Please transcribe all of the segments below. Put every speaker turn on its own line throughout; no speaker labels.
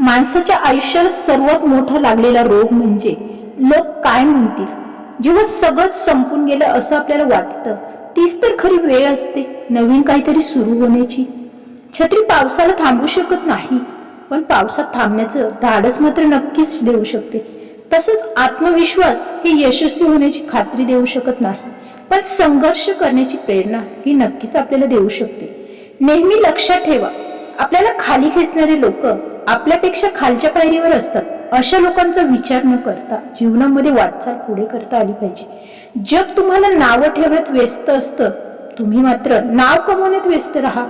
माणसाच्या आयुष्याला सर्वात मोठा लागलेला रोग म्हणजे लोक काय म्हणतील? जेव्हा सगळंच संपून गेलं असं आपल्याला वाटतं तीच तर खरी वेळ असते नवीन काहीतरी सुरू होण्याची. छत्री पावसाला थांबू शकत नाही पण पावसात थांबण्याचं धाडस मात्र नक्कीच देऊ शकते. तसंच आत्मविश्वास हे यशस्वी होण्याची खात्री देऊ शकत नाही पण संघर्ष करण्याची प्रेरणा ही नक्कीच आपल्याला देऊ शकते. नेहमी लक्षात ठेवा आपल्याला खाली खेचणारे लोक आपल्यापेक्षा खालच्या पायरीवर असतात. अशा लोकांचा विचार न करता जीवनामध्ये वाटचाल पुढे करता आली पाहिजे. जग तुम्हाला नावं ठेवण्यात व्यस्त असतं. तुम्ही मात्र नाव कमवण्यात व्यस्त राहा.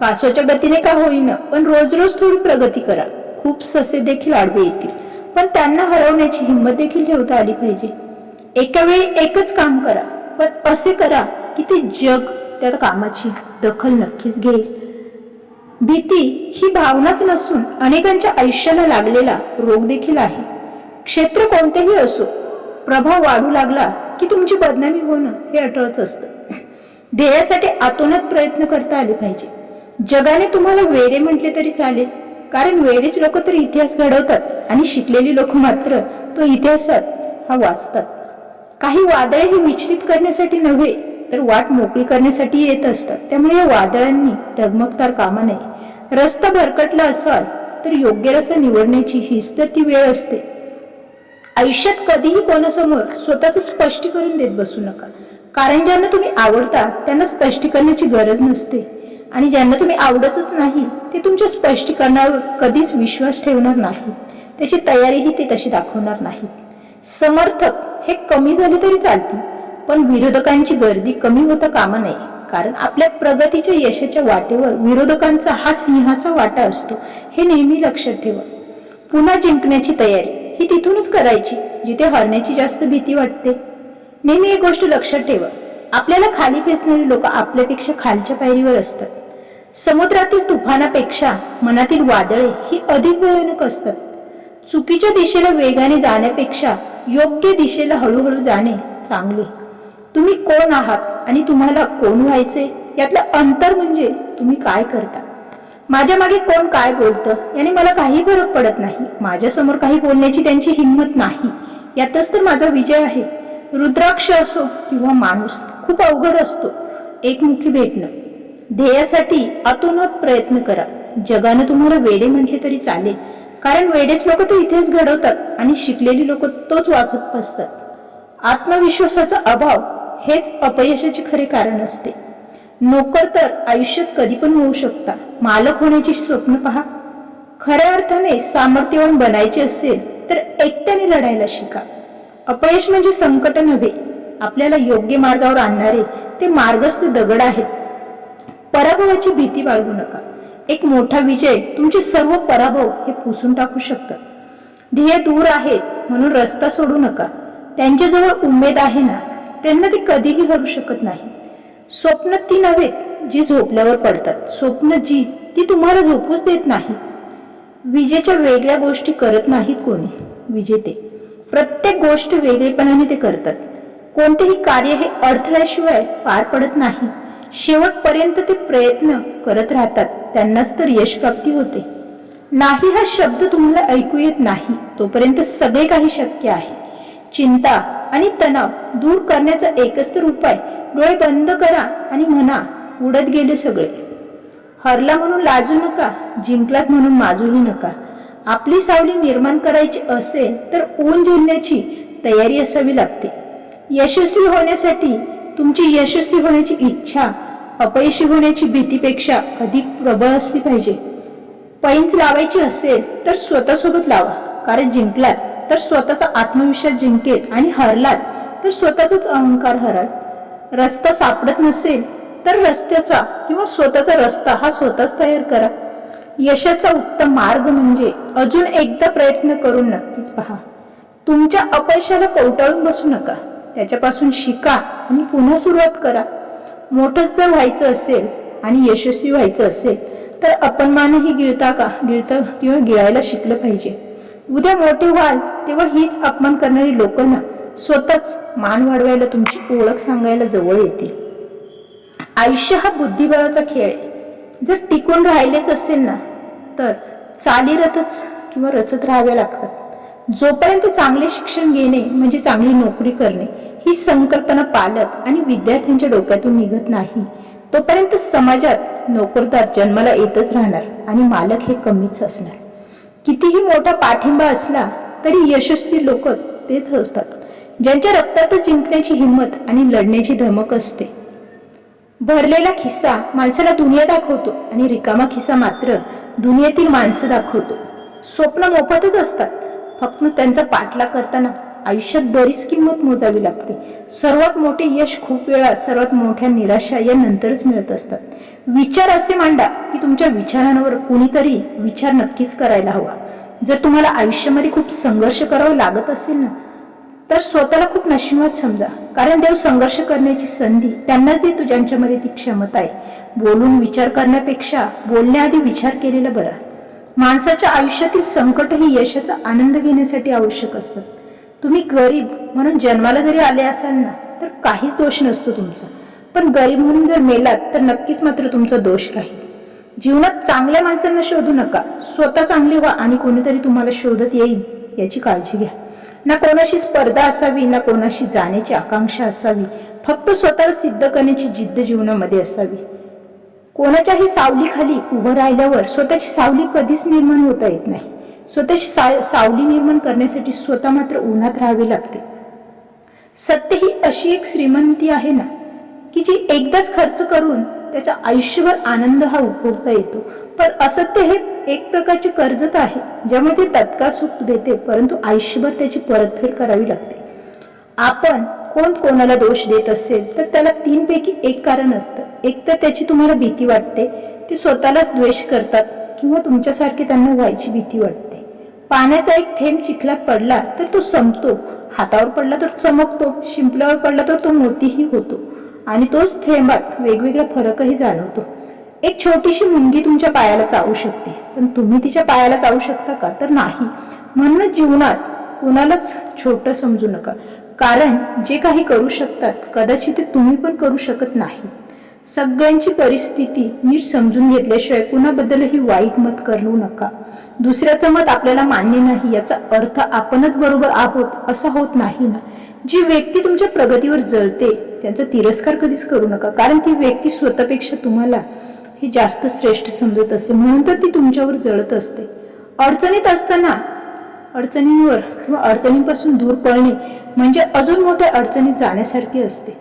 कासवाच्या गतीने का होईना पण रोज रोज थोडी प्रगती करा. खूप ससे देखील आडवे येतील. पण त्यांना हरवण्याची हिंमत देखील ठेवता आली पाहिजे. एका वेळी एकच काम करा. पण असे करा की ते जग त्या कामाची दखल नक्कीच घेईल. भीती ही भावनाच नसून अनेकांच्या आयुष्याला लागलेला रोग देखील आहे. क्षेत्र कोणतेही असो प्रभाव वाढू लागला की तुमची बदनामी होणं हे अटळच असतं. ध्येयासाठी आतोनात प्रयत्न करता आले पाहिजे. जगाने तुम्हाला वेडे म्हटले तरी चालेल कारण वेडेच लोक तर इतिहास घडवतात आणि शिकलेली लोक मात्र तो इतिहासात हा वाचतात. काही वादळे ही विचलित करण्यासाठी नव्हे तर वाट मोकळी करण्यासाठी येत असतात. त्यामुळे या वादळांनी डगमगतार कामा नये. रस्ता भरकटला असाल तर योग्य रस्ता निवडण्याची हीच तर ती वेळ असते. आयुष्यात कधीही कोणासमोर स्वतःचं स्पष्टीकरण देत बसू नका. कारण ज्यांना तुम्ही आवडता त्यांना स्पष्टीकरणाची गरज नसते. आणि ज्यांना तुम्ही आवडतच नाही ते तुमच्या स्पष्टीकरणावर कधीच विश्वास ठेवणार नाही. त्याची तयारीही ते तशी दाखवणार नाहीत. समर्थक हे कमी झाले तरी चालतील पण विरोधकांची गर्दी कमी होता कामा नये. कारण आपल्या प्रगतीच्या यशाच्या वाटेवर विरोधकांचा हा सिंहाचा वाटा असतो. हे नेहमी लक्षात ठेवा. पुन्हा जिंकण्याची तयारी ही तिथूनच करायची जिथे हरण्याची जास्त भीती वाटते. नेहमी एक गोष्ट लक्षात ठेवा. आपल्याला खाली खेचणारी लोक आपल्यापेक्षा खालच्या पायरीवर असतात. समुद्रातील तुफानापेक्षा मनातील वादळे ही अधिक भयानक असतात. चुकीच्या दिशेला वेगाने जाण्यापेक्षा योग्य दिशेला हळूहळू जाणे चांगले. तुम्ही कोण आहात आणि तुम्हाला कोण व्हायचे? यातलं अंतर म्हणजे तुम्ही काय करता? माझ्या मागे कोण काय बोलतं? याने मला काही फरक पडत नाही. माझ्यासमोर काही बोलण्याची त्यांची हिंमत नाही. यातच तर माझा विजय आहे. रुद्राक्ष असो किंवा माणूस खूप अवघड असतो. एकमुखी भेटणं. ध्येयासाठी अतोनात प्रयत्न करा. जगानं तुम्हाला वेडे म्हटले तरी चालेल. कारण वेडेच लोक तर इथेच घडवतात आणि शिकलेली लोक तोच वाचत बसतात. आत्मविश्वासाचा अभाव हेच अपयशाचे खरे कारण असते. नोकर तर आयुष्यात कधी पण होऊ शकता. मालक होण्याची स्वप्न पहा. खऱ्या अर्थाने सामर्थ्यवान बनायचे असेल तर एकट्याने लढायला शिका. अपयश म्हणजे संकट नव्हे. आपल्याला योग्य मार्गावर आणणारे ते मार्गस्थ दगड आहेत. पराभवाची भीती बाळगू नका. एक मोठा विजय तुमचे सर्व पराभव हे पुसून टाकू शकतात. ध्येय दूर आहेत म्हणून रस्ता सोडू नका. त्यांच्याजवळ उमेद आहे ना? त्यांना ते कधीही हरू शकत नाही. स्वप्न ती नव्हे जी झोपल्यावर पडतात. स्वप्न जी ती तुम्हाला झोपूच देत नाही. विजेच्या वेगळ्या गोष्टी करत नाहीत कोणी. विजेते. प्रत्येक गोष्ट वेगळेपणाने ते करतात. कोणतेही कार्य हे अडथळ्याशिवाय पार पडत नाही. शेवटपर्यंत ते प्रयत्न करत राहतात. त्यांनाच तर यश प्राप्ती होते. नाही हा शब्द तुम्हाला ऐकू येत नाही. तोपर्यंत सगळे काही शक्य आहे. चिंता आणि तणाव दूर करण्याचा एकच तर उपाय. डोळे बंद करा आणि म्हणा उडत गेले सगळे. हरला म्हणून लाजू नका जिंकलात म्हणून माजूही नका. आपली सावली निर्माण करायची असेल तर ऊन झेलण्याची तयारी असावी लागते. यशस्वी होण्यासाठी तुमची यशस्वी होण्याची इच्छा अपयशी होण्याची भीतीपेक्षा अधिक प्रबळ असली पाहिजे. पैंच लावायची असेल तर स्वतःसोबत लावा कारण जिंकलात तर स्वतःचा आत्मविश्वास जिंकेल आणि हरलात तर स्वतःचाच अहंकार हराल. रस्ता सापडत नसेल तर रस्त्याचा किंवा स्वतःचा रस्ता हा स्वतःच तयार करा. यशाचा उत्तम मार्ग म्हणजे अजून एकदा प्रयत्न करून नक्कीच पहा. तुमच्या अपयशाला कवटाळून बसू नका. त्याच्यापासून शिका आणि पुन्हा सुरुवात करा. मोठंच जर व्हायचं असेल आणि यशस्वी व्हायचं असेल तर अपमानही गिळता का गिळता किंवा गिळायला शिकलं पाहिजे. उद्या मोठे व्हाल तेव्हा हीच अपमान करणारी लोक ना स्वतःच मान वाढवायला तुमची ओळख सांगायला जवळ येतील. आयुष्य हा बुद्धिबळाचा खेळ आहे. जर टिकून राहिलेच असेल ना तर चालीरथच किंवा रचत राहाव्या लागतात. जोपर्यंत चांगले शिक्षण घेणे म्हणजे चांगली नोकरी करणे ही संकल्पना पालक आणि विद्यार्थ्यांच्या डोक्यातून निघत नाही. तोपर्यंत समाजात नोकरदार जन्माला येतच राहणार आणि मालक हे कमीच असणार. कितीही मोठा पाठिंबा असला तरी यशस्वी लोक तेच होतात ज्यांच्या रक्तातच जिंकण्याची हिंमत आणि लढण्याची धमक असते. भरलेला खिस्सा माणसाला दुनिया दाखवतो आणि रिकामा खिस्सा मात्र दुनियेतील माणसं दाखवतो. स्वप्न मोफतच असतात. फक्त त्यांचा पाठलाग करताना आयुष्यात बरीच किंमत मोजावी लागते. सर्वात मोठे यश खूप वेळा सर्वात मोठ्या निराशा या नंतरच मिळत असतात. विचार असे मांडा की तुमच्या विचारांवर कुणीतरी विचार नक्कीच करायला हवा. जर तुम्हाला आयुष्यामध्ये खूप संघर्ष करावा लागत असेल ना तर स्वतःला खूप नशिबात समजा. कारण देव संघर्ष करण्याची संधी त्यांनाच देतो ज्यांच्यामध्ये ती क्षमता आहे. बोलून विचार करण्यापेक्षा बोलण्याआधी विचार केलेला बरा. माणसाच्या आयुष्यातील संकट ही यशाचा आनंद घेण्यासाठी आवश्यक असतात. तुम्ही गरीब म्हणून जन्माला जरी आले असाल ना तर काहीच दोष नसतो तुमचा. पण गरीब म्हणून जर मेलात तर नक्कीच मात्र तुमचा दोष राहील. जीवनात चांगल्या माणसांना शोधू नका. स्वतः चांगले व्हा आणि कोणीतरी तुम्हाला शोधत येईल याची काळजी घ्या. ना कोणाशी स्पर्धा असावी ना कोणाशी जाण्याची आकांक्षा असावी. फक्त स्वतःला सिद्ध करण्याची जिद्द जीवनामध्ये असावी. कोणाच्याही सावलीखाली उभं राहिल्यावर स्वतःची सावली कधीच निर्माण होता येत नाही. स्वतःची सा सावली निर्माण करण्यासाठी स्वतः मात्र उन्हात राहावे लागते. सत्य ही अशी एक श्रीमंती आहे ना की जी एकदाच खर्च करून त्याच्या आयुष्यभर आनंद हा उपभोगता येतो. पण असत्य हे एक प्रकारचे कर्जत आहे ज्यामुळे ते तत्काळ सुख देते परंतु आयुष्यभर त्याची परतफेड करावी लागते. आपण कोण कोणाला दोष देत असेल तर त्याला तीनपैकी एक कारण असतं. एक तर त्याची तुम्हाला भीती वाटते ते स्वतःलाच द्वेष करतात किंवा तुमच्यासारखे त्यांना व्हायची भीती वाटते. पाण्याचा एक थेंब चिखलात पडला तर तो संपतो. हातावर पडला तर चमकतो शिंपल्यावर पडला तर तो मोतीही होतो. आणि तोच थेंबात वेगवेगळा फरकही जाणवतो. एक छोटीशी मुंगी तुमच्या पायाला चावू शकते. पण तुम्ही तिच्या पायाला चावू शकता का? तर नाही. म्हणूनच जीवनात कुणालाच छोट समजू नका. कारण जे काही करू शकतात कदाचित ते तुम्ही पण करू शकत नाही. सगळ्यांची परिस्थिती नीट समजून घेतल्याशिवाय कुणाबद्दलही वाईट मत करू नका. दुसऱ्याचं मत आपल्याला मान्य नाही याचा अर्थ आपणच बरोबर आहोत असा होत नाही ना. जी व्यक्ती तुमच्या प्रगतीवर जळते त्यांचा तिरस्कार कधीच करू नका. कारण ती व्यक्ती स्वतःपेक्षा तुम्हाला हे जास्त श्रेष्ठ समजत असते. म्हणून तर ती तुमच्यावर जळत असते. अडचणीत असताना अडचणींवर किंवा अडचणींपासून दूर पळणे म्हणजे अजून मोठ्या अडचणीत जाण्यासारखे असते.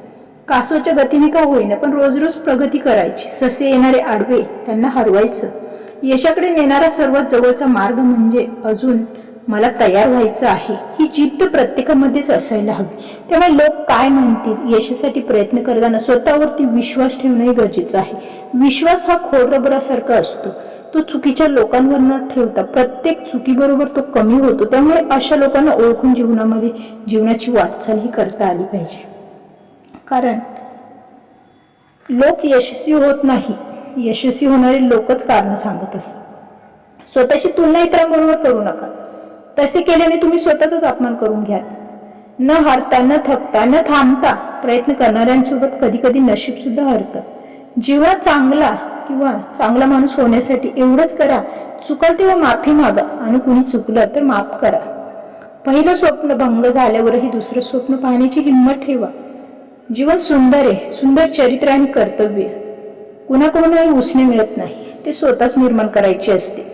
कासवाच्या गतीने का होईना पण रोज रोज प्रगती करायची. ससे येणारे आडवे त्यांना हरवायचं. यशाकडे नेणारा सर्वात जवळचा मार्ग म्हणजे अजून मला तयार व्हायचं आहे. ही जिद्द प्रत्येकामध्येच असायला हवी. त्यामुळे लोक काय म्हणतील? यशासाठी प्रयत्न करताना स्वतःवरती विश्वास ठेवणंही गरजेचं आहे. विश्वास हा खोडरबरासारखा असतो. तो चुकीच्या लोकांवर न ठेवता प्रत्येक चुकीबरोबर तो कमी होतो. त्यामुळे अशा लोकांना ओळखून जीवनामध्ये जीवनाची वाटचाल ही करता आली पाहिजे. कारण लोक यशस्वी होत नाही. यशस्वी होणारे लोकच कारण सांगत असतात. स्वतःची तुलना इतरांबरोबर करू नका. तसे केल्याने तुम्ही स्वतःचाच अपमान करून घ्याल. न हरता न थकता न थांबता प्रयत्न करणाऱ्यांसोबत कधी कधी नशीब सुद्धा हरतं. जीवन चांगला किंवा चांगला माणूस होण्यासाठी एवढंच करा चुकाल तेव्हा माफी मागा आणि कुणी चुकलं तर माफ करा. पहिलं स्वप्न भंग झाल्यावरही दुसरं स्वप्न पाहण्याची हिंमत ठेवा. जीवन सुंदर आहे सुंदर चरित्र आणि कर्तव्य कुणाकडूनही उसने मिळत नाही ते स्वतःच निर्माण करायचे असते.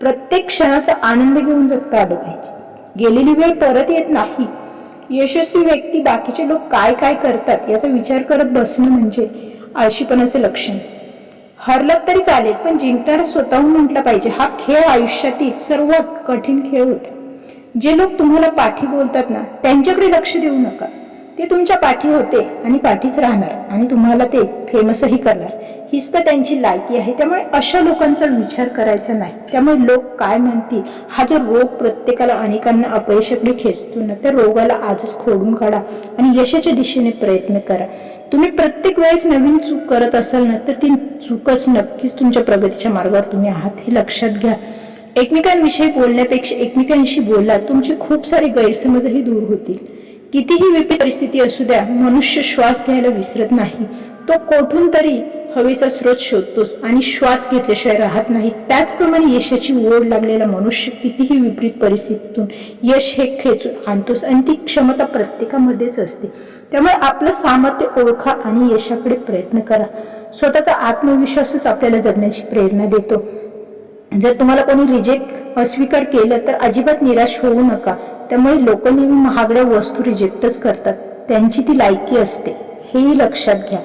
प्रत्येक क्षणाचा आनंद घेऊन जगता आलं पाहिजे. गेलेली वेळ परत येत नाही. यशस्वी व्यक्ती बाकीचे लोक काय काय करतात याचा विचार करत बसणं म्हणजे आळशीपणाचे लक्षण. हरलत तरी चालेल पण जिंकणारा स्वतःहून म्हटलं पाहिजे हा खेळ आयुष्यातील सर्वात कठीण खेळ होत. जे लोक तुम्हाला पाठी बोलतात ना त्यांच्याकडे लक्ष देऊ नका. ते तुमच्या पाठी होते आणि पाठीच राहणार आणि तुम्हाला ते फेमसही करणार. हीच तर त्यांची लायकी आहे. त्यामुळे अशा लोकांचा विचार करायचा नाही. त्यामुळे लोक काय म्हणतील? हा जो रोग प्रत्येकाला अनेकांना अपयशाकडे खेचतो ना त्या रोगाला आजच खोडून काढा आणि यशाच्या दिशेने प्रयत्न करा. तुम्ही प्रत्येक वेळेस नवीन चूक करत असाल ना तर ती चूकच नक्कीच तुमच्या प्रगतीच्या मार्गावर तुम्ही आहात हे लक्षात घ्या. एकमेकांविषयी बोलण्यापेक्षा एकमेकांशी बोला तुमचे खूप सारे गैरसमजही दूर होतील. कितीही विपरीत परिस्थिती असू द्या मनुष्य श्वास घ्यायला विसरत नाही. तो कोठून तरी हवेचा स्रोत शोधतोस आणि श्वास घेतल्याशिवाय राहत नाही. त्याचप्रमाणे यशाची ओढ लागलेला मनुष्य कितीही विपरीत परिस्थितीतून यश हे खेचून आणतोस आणि ती क्षमता प्रत्येकामध्येच असते. त्यामुळे आपलं सामर्थ्य ओळखा आणि यशाकडे प्रयत्न करा. स्वतःचा आत्मविश्वासच आपल्याला जगण्याची प्रेरणा देतो. जर तुम्हाला कोणी रिजेक्ट अस्वीकार केलं तर अजिबात निराश होऊ नका. त्यामुळे लोक नेहमी महागड्या वस्तू रिजेक्टच करतात. त्यांची ती लायकी असते. हेही लक्षात घ्या.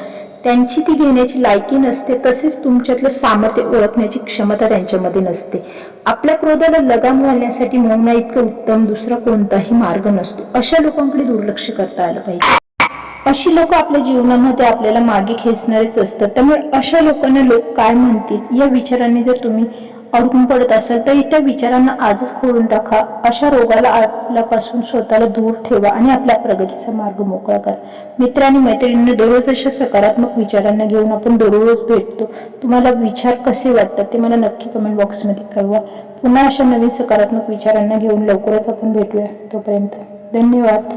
त्यांची ती घेण्याची लायकी नसते तसेच तुमच्यातलं सामर्थ्य ओळखण्याची क्षमता त्यांच्यामध्ये नसते. आपल्या क्रोधाला लगाम घालण्यासाठी मौना इतकं उत्तम दुसरा कोणताही मार्ग नसतो. अशा लोकांकडे दुर्लक्ष करता आलं पाहिजे. अशी लोक आपल्या जीवनामध्ये आपल्याला मागे खेचणारेच असतात. त्यामुळे अशा लोकांना लोक काय म्हणतील? या विचाराने जर तुम्ही अडकून पडत असेल तर त्या विचारांना आजच खोडून टाका. अशा रोगाला आपल्यापासून स्वतःला दूर ठेवा आणि आपल्या प्रगतीचा मार्ग मोकळा करा. मित्र आणि मैत्रिणींना दररोज अशा सकारात्मक विचारांना घेऊन आपण दररोज भेटतो. तुम्हाला विचार कसे वाटतात ते मला नक्की कमेंट बॉक्समध्ये कळवा. पुन्हा अशा नवीन सकारात्मक विचारांना घेऊन लवकरच आपण भेटूया तोपर्यंत. धन्यवाद.